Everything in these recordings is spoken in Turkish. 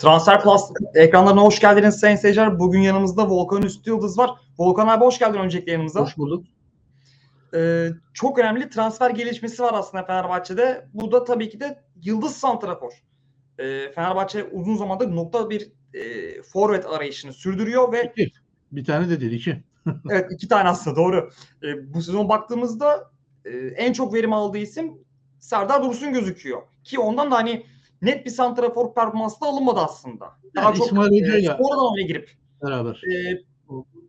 Transfer Plus ekranlarına hoş geldiniz sayın seyirciler. Bugün yanımızda Volkan Üstü Yıldız var. Volkan abi hoş geldin öncelikle yanımıza. Hoş bulduk. Ee, çok önemli transfer gelişmesi var aslında Fenerbahçe'de. Bu da tabii ki de Yıldız Santrafor. Ee, Fenerbahçe uzun zamandır nokta bir e, forvet arayışını sürdürüyor ve İki. Bir tane de değil iki. evet iki tane aslında doğru. Ee, bu sezon baktığımızda e, en çok verim aldığı isim Serdar Dursun gözüküyor. Ki ondan da hani net bir santrafor performansı da alınmadı aslında. Daha Yani çok İsmail e, Hoca'yla sonradan oraya girip beraber. e,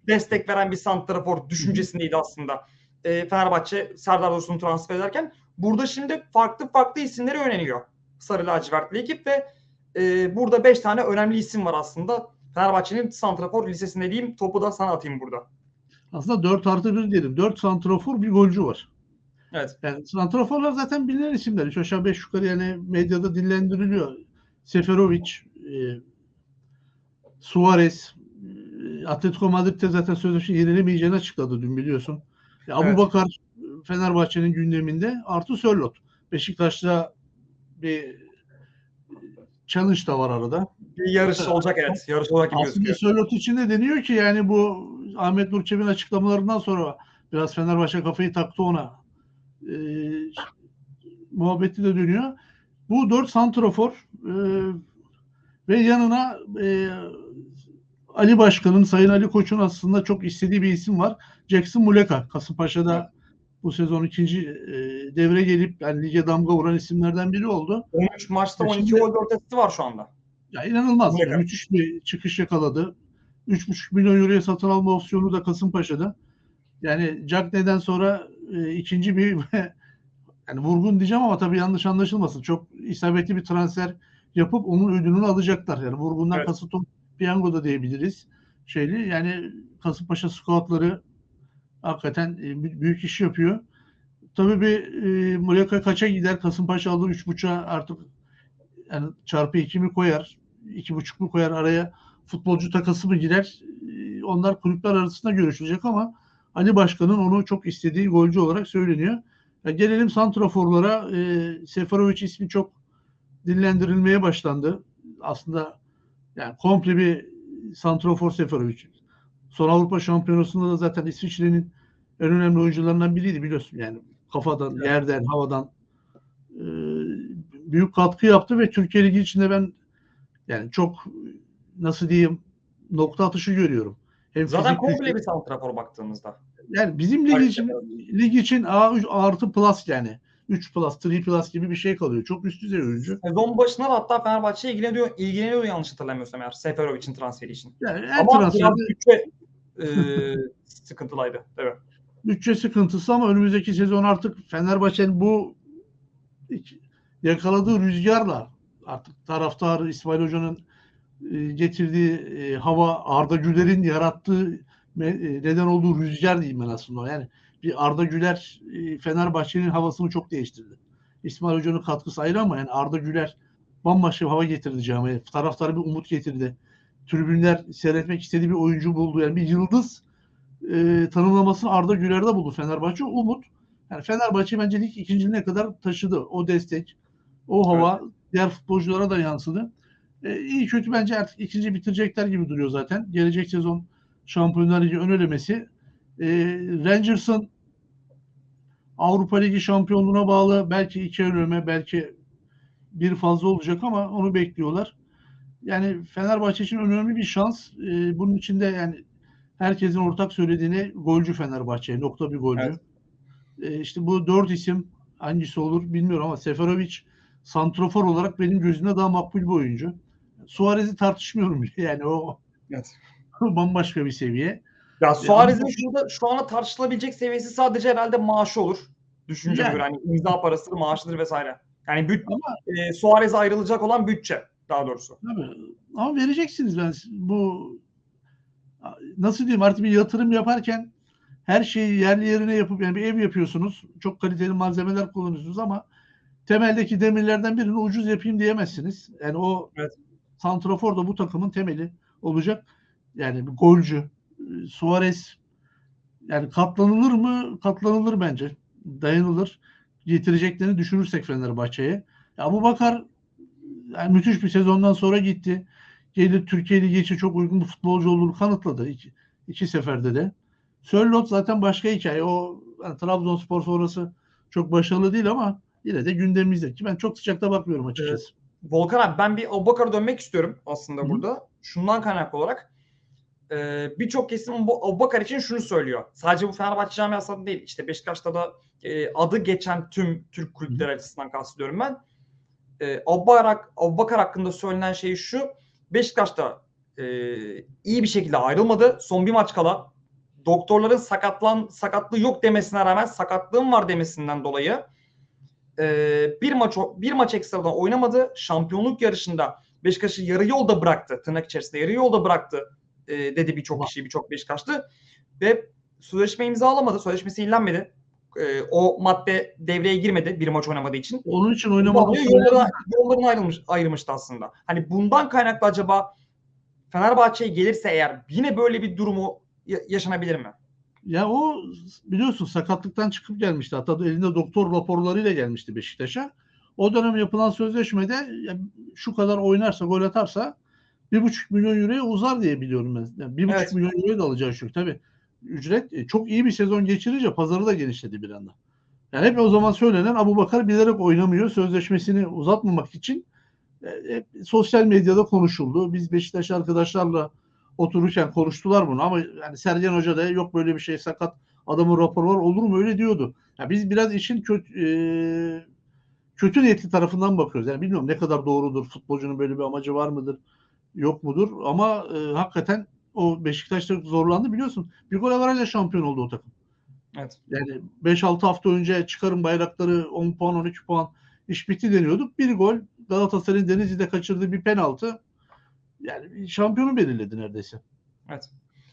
destek veren bir santrafor düşüncesindeydi aslında. E, Fenerbahçe Serdar Dursun'u transfer ederken burada şimdi farklı farklı isimleri öğreniyor. Sarı lacivertli ekip ve e, burada 5 tane önemli isim var aslında. Fenerbahçe'nin santrafor lisesinde diyeyim. Topu da sana atayım burada. Aslında 4 artı 1 diyelim. 4 santrafor bir golcü var. Evet. Yani santraforlar zaten bilinen isimler. Üç aşağı beş yukarı yani medyada dillendiriliyor. Seferovic, e, Suarez, e, Atletico Madrid'de zaten sözleşme yenilemeyeceğini açıkladı dün biliyorsun. E, Abu Evet. Bakar Fenerbahçe'nin gündeminde artı Sörlot. Beşiktaş'ta bir challenge da var arada. Bir yarış olacak evet. Yarış olacak gibi Aslında gözüküyor. Sörlot için de deniyor ki yani bu Ahmet Nur Çebi'nin açıklamalarından sonra biraz Fenerbahçe kafayı taktı ona. Ee, muhabbeti de dönüyor. Bu dört santrofor e, ve yanına e, Ali Başkan'ın, Sayın Ali Koç'un aslında çok istediği bir isim var. Jackson Muleka. Kasımpaşa'da bu sezon ikinci e, devre gelip yani lige damga vuran isimlerden biri oldu. 13 maçta Ya 12 şimdi- gol 4 asisti var şu anda. Ya inanılmaz. Muleka. Yani müthiş bir çıkış yakaladı. 3,5 milyon euroya satın alma opsiyonu da Kasımpaşa'da. Yani Cagney'den sonra e, ikinci bir yani vurgun diyeceğim ama tabii yanlış anlaşılmasın. Çok isabetli bir transfer yapıp onun ödülünü alacaklar. Yani vurgundan Evet. kasıt piyango da diyebiliriz. Şeyli yani Kasımpaşa scoutları hakikaten e, bü- büyük iş yapıyor. Tabii bir e, Muleka kaça gider? Kasımpaşa alır 3.5'a artık yani çarpı 2 mi koyar? 2.5 mu koyar araya futbolcu takası mı girer? E, Onlar kulüpler arasında görüşülecek ama Ali Başkan'ın onu çok istediği golcü olarak söyleniyor. Ya gelelim santraforlara. E, Seferovic ismi çok dillendirilmeye başlandı. Aslında yani komple bir santrafor Seferovic. Son Avrupa Şampiyonası'nda da zaten İsviçre'nin en önemli oyuncularından biriydi biliyorsun. Yani kafadan, Evet. yerden, havadan e, büyük katkı yaptı ve Türkiye Ligi içinde ben yani çok nasıl diyeyim nokta atışı görüyorum. Hem Zaten komple bir santrafor baktığımızda. yani bizim lig için lig için A3 artı plus yani 3 plus, 3 plus gibi bir şey kalıyor. Çok üst düzey oyuncu. Sezon başında da hatta Fenerbahçe ilgileniyor, ilgileniyor yanlış hatırlamıyorsam eğer Seferovic'in transferi için. Yani her Ama transferde biraz bütçe e, sıkıntılıydı. Evet. bütçe sıkıntısı ama önümüzdeki sezon artık Fenerbahçe'nin bu yakaladığı rüzgarla artık taraftarı İsmail Hoca'nın getirdiği e, hava Arda Güler'in yarattığı e, neden olduğu rüzgar diyeyim ben aslında. Yani bir Arda Güler e, Fenerbahçe'nin havasını çok değiştirdi. İsmail Hoca'nın katkısı ayrı ama yani Arda Güler bambaşka bir hava getirdi camiye. Taraftara bir umut getirdi. Tribünler seyretmek istediği bir oyuncu buldu. Yani bir yıldız e, tanımlamasını Arda Güler'de buldu Fenerbahçe. Umut. Yani Fenerbahçe bence lig ikinciliğine kadar taşıdı. O destek, o hava diğer futbolculara da yansıdı. E, iyi kötü bence artık ikinci bitirecekler gibi duruyor zaten. Gelecek sezon Şampiyonlar Ligi ön elemesi. E, Rangers'ın Avrupa Ligi şampiyonluğuna bağlı belki iki ön eleme belki bir fazla olacak ama onu bekliyorlar. Yani Fenerbahçe için önemli bir şans. E, bunun içinde yani herkesin ortak söylediğini golcü Fenerbahçe. Nokta bir golcü. Evet. E, işte bu dört isim hangisi olur bilmiyorum ama Seferovic santrofor olarak benim gözümde daha makbul bir oyuncu. Suarez'i tartışmıyorum bile. Yani o Evet. bambaşka bir seviye. Ya Suarez'in ama- şurada şu ana tartışılabilecek seviyesi sadece herhalde maaşı olur. Düşünceme Yani. göre hani imza parasıdır, maaşıdır vesaire. Yani büt, Ama e, Suarez'e ayrılacak olan bütçe daha doğrusu. Tabii. Ama vereceksiniz ben bu nasıl diyeyim artık bir yatırım yaparken her şeyi yerli yerine yapıp yani bir ev yapıyorsunuz. Çok kaliteli malzemeler kullanıyorsunuz ama temeldeki demirlerden birini ucuz yapayım diyemezsiniz. Yani o Evet. Santrafor da bu takımın temeli olacak. Yani bir golcü. e, Suarez yani katlanılır mı? Katlanılır bence. Dayanılır. Getireceklerini düşünürsek Fenerbahçe'ye. Ya bu Bakar yani müthiş bir sezondan sonra gitti. Geldi Türkiye Ligi çok uygun bir futbolcu olduğunu kanıtladı iki, iki seferde de. Sörloth zaten başka hikaye. O yani Trabzonspor sonrası çok başarılı değil ama yine de gündemimizde ki ben çok sıcakta bakmıyorum açıkçası. Evet. Volkan abi ben bir Abubakar'a dönmek istiyorum aslında Hı. burada. Şundan kaynaklı olarak e, birçok kesim bu Abubakar için şunu söylüyor. Sadece bu Fenerbahçe camiasında değil. İşte Beşiktaş'ta da e, adı geçen tüm Türk kulüpleri açısından kastediyorum ben. E, Abubakar, Abubakar hakkında söylenen şey şu. Beşiktaş'ta e, iyi bir şekilde ayrılmadı. Son bir maç kala doktorların sakatlan sakatlığı yok demesine rağmen sakatlığım var demesinden dolayı e, bir maç bir maç ekstradan oynamadı. Şampiyonluk yarışında Beşiktaş'ı yarı yolda bıraktı. Tırnak içerisinde yarı yolda bıraktı e, dedi birçok kişi, birçok Beşiktaşlı. Ve sözleşme imzalamadı. Sözleşmesi ilanmadı. E, o madde devreye girmedi bir maç oynamadığı için. Onun için oynamadı. Vallahi Yolları, yolların ayrılmış, ayrılmıştı aslında. Hani bundan kaynaklı acaba Fenerbahçe'ye gelirse eğer yine böyle bir durumu ya- yaşanabilir mi? Ya o biliyorsun sakatlıktan çıkıp gelmişti. Hatta elinde doktor raporlarıyla gelmişti Beşiktaş'a. O dönem yapılan sözleşmede ya şu kadar oynarsa, gol atarsa bir buçuk milyon euroya uzar diye biliyorum ben. Yani bir buçuk Evet. milyon euroya da alacağı şu. Tabii ücret e, çok iyi bir sezon geçirince pazarı da genişledi bir anda. Yani hep o zaman söylenen Abu Bakar bilerek oynamıyor. Sözleşmesini uzatmamak için e, hep sosyal medyada konuşuldu. Biz Beşiktaş arkadaşlarla otururken konuştular bunu ama yani Sergen Hoca da yok böyle bir şey sakat adamın raporu var olur mu öyle diyordu. Ya biz biraz işin kötü e, kötü niyetli tarafından bakıyoruz. Yani bilmiyorum ne kadar doğrudur. Futbolcunun böyle bir amacı var mıdır? Yok mudur? Ama e, hakikaten o Beşiktaş'ta zorlandı biliyorsun. Bir gol avarajla şampiyon oldu o takım. Evet. Yani 5-6 hafta önce çıkarın bayrakları 10 puan 12 puan iş bitti deniyorduk. Bir gol Galatasaray'ın Denizli'de kaçırdığı bir penaltı yani şampiyonu belirledi neredeyse. Evet.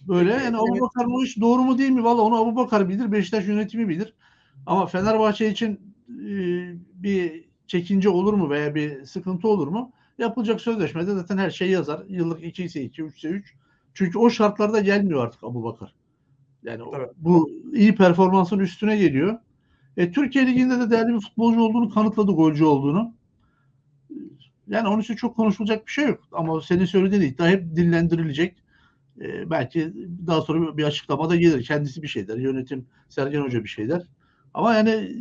Böyle yani evet. Abubakar bu iş doğru mu değil mi? Valla onu Abubakar bilir, Beşiktaş yönetimi bilir. Ama Fenerbahçe için e, bir çekince olur mu veya bir sıkıntı olur mu? Yapılacak sözleşmede zaten her şey yazar. Yıllık 2 ise 2, 3 ise 3. Çünkü o şartlarda gelmiyor artık Abubakar. Yani o- Evet. bu iyi performansın üstüne geliyor. E, Türkiye Ligi'nde de değerli bir futbolcu olduğunu kanıtladı, golcü olduğunu. Yani onun için çok konuşulacak bir şey yok. Ama senin söylediğin iddia hep dillendirilecek. E, belki daha sonra bir açıklama da gelir. Kendisi bir şey der. Yönetim, Sergen Hoca bir şey der. Ama yani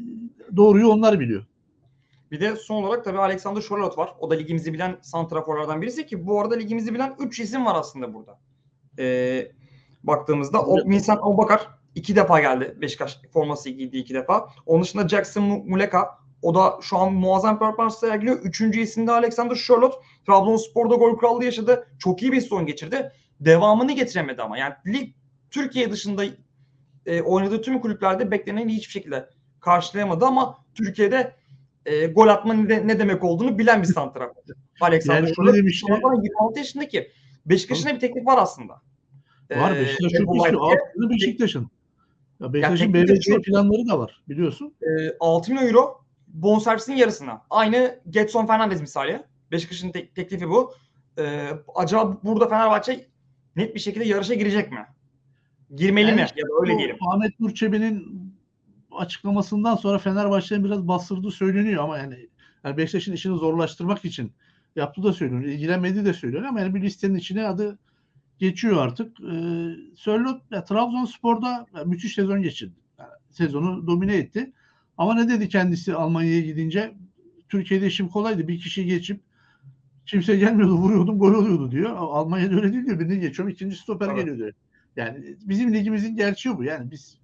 doğruyu onlar biliyor. Bir de son olarak tabii Alexander Charlotte var. O da ligimizi bilen santraforlardan birisi ki bu arada ligimizi bilen 3 isim var aslında burada. Ee, baktığımızda o. Vincent Abubakar iki defa geldi Beşiktaş forması giydi iki defa. Onun dışında Jackson Mu- Muleka o da şu an muazzam performans sergiliyor. Üçüncü isim de Alexander Charlotte. Trabzonspor'da gol krallığı yaşadı. Çok iyi bir sezon geçirdi. Devamını getiremedi ama. Yani lig Türkiye dışında e, oynadığı tüm kulüplerde bekleneni hiçbir şekilde karşılayamadı ama Türkiye'de e, gol atma ne, ne demek olduğunu bilen bir santrafor. Alexander Yani Charlotte. Şu anda 26 yaşındaki. Beşiktaş'ın bir teklif var aslında. Var Ee, Beşiktaş Red çok Altında Beşiktaş'ın. Ya Beşiktaş'ın BBC planları da var biliyorsun. e, 6 milyon euro bonservisin yarısına. Aynı Getson Fernandez misali. Beşiktaş'ın tek- teklifi bu. E, acaba burada Fenerbahçe net bir şekilde yarışa girecek mi? Girmeli Yani mi? işte Ya da öyle diyelim. Ahmet Nur Çebi'nin açıklamasından sonra Fenerbahçe'nin biraz bastırdığı söyleniyor ama yani, yani Beşiktaş'ın işini zorlaştırmak için yaptığı da söyleniyor. İlgilenmediği de söyleniyor ama yani bir listenin içine adı geçiyor artık. Ee, Sörloth ya, Trabzonspor'da ya, müthiş sezon geçirdi. Yani sezonu domine etti. Ama ne dedi kendisi Almanya'ya gidince? Türkiye'de işim kolaydı. Bir kişi geçip kimse gelmiyordu, vuruyordum, gol oluyordu diyor. Almanya'da öyle değil diyor. Birini geçiyorum, ikinci stoper Evet. geliyor diyor. Yani bizim ligimizin gerçeği bu. Yani biz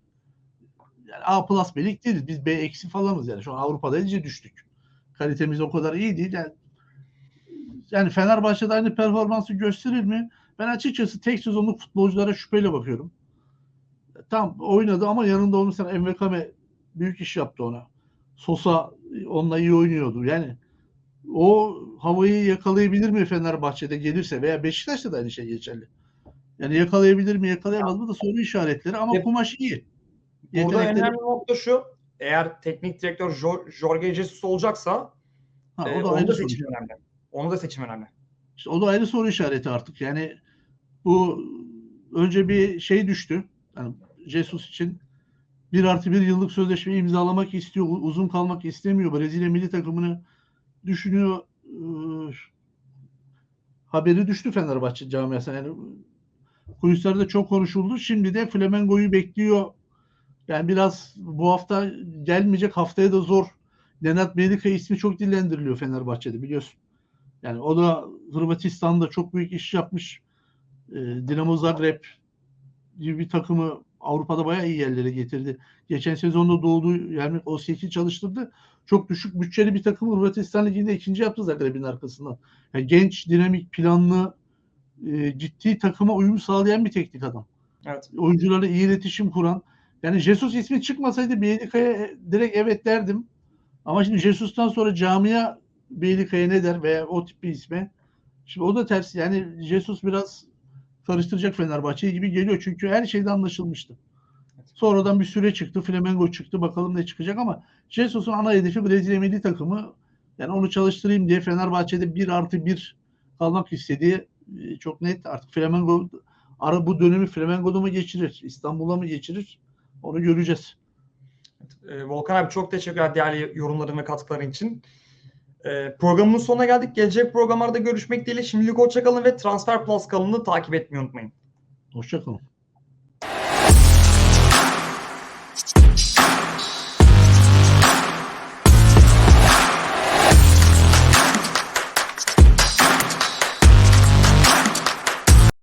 yani A plus bir lig değiliz. Biz B eksi falanız yani. Şu an Avrupa'da iyice düştük. Kalitemiz o kadar iyi değil. Yani, yani Fenerbahçe'de aynı performansı gösterir mi? Ben açıkçası tek sezonluk futbolculara şüpheyle bakıyorum. Tam oynadı ama yanında onun sen Envekame büyük iş yaptı ona. Sosa onunla iyi oynuyordu. Yani o havayı yakalayabilir mi Fenerbahçe'de gelirse veya Beşiktaş'ta da aynı şey geçerli. Yani yakalayabilir mi yakalayamaz mı da soru işaretleri ama Hep- kumaş iyi. Burada Yetenekleri- önemli nokta şu. Eğer teknik direktör Jo- Jorge Jesus olacaksa Ha, e, o da onun ayrı da soru. seçim önemli. Onun da seçim önemli. İşte o da ayrı soru işareti artık. Yani bu önce bir şey düştü. Yani Jesus için bir artı bir yıllık sözleşme imzalamak istiyor. Uzun kalmak istemiyor. Brezilya milli takımını düşünüyor. e, haberi düştü Fenerbahçe camiasına. Yani kulislerde çok konuşuldu. Şimdi de Flamengo'yu bekliyor. Yani biraz bu hafta gelmeyecek haftaya da zor. Lennart Belika ismi çok dillendiriliyor Fenerbahçe'de biliyorsun. Yani o da Hırvatistan'da çok büyük iş yapmış. E, Dinamo Zagreb gibi bir takımı Avrupa'da bayağı iyi yerlere getirdi. Geçen sezonda doğduğu yani Osyek'i çalıştırdı. Çok düşük bütçeli bir takım Hırvatistan Ligi'nde ikinci yaptı Zagreb'in arkasından. Yani genç, dinamik, planlı, e, ciddi takıma uyum sağlayan bir teknik adam. Evet. Oyuncularla iyi iletişim kuran. Yani Jesus ismi çıkmasaydı Beylika'ya direkt evet derdim. Ama şimdi Jesus'tan sonra camia Beylika'ya ne der veya o tip bir isme. Şimdi o da ters. Yani Jesus biraz karıştıracak Fenerbahçe'yi gibi geliyor. Çünkü her şeyde anlaşılmıştı. Sonradan bir süre çıktı. Flamengo çıktı. Bakalım ne çıkacak ama Jesus'un ana hedefi Brezilya milli takımı. Yani onu çalıştırayım diye Fenerbahçe'de bir artı bir kalmak istediği e, çok net. Artık Flamengo ara bu dönemi Flamengo'da mı geçirir? İstanbul'a mı geçirir? Onu göreceğiz. E, Volkan abi çok teşekkürler değerli yorumların ve katkıların için. E, programın sonuna geldik. Gelecek programlarda görüşmek dileğiyle. Şimdilik hoşçakalın ve Transfer Plus kanalını takip etmeyi unutmayın. Hoşçakalın.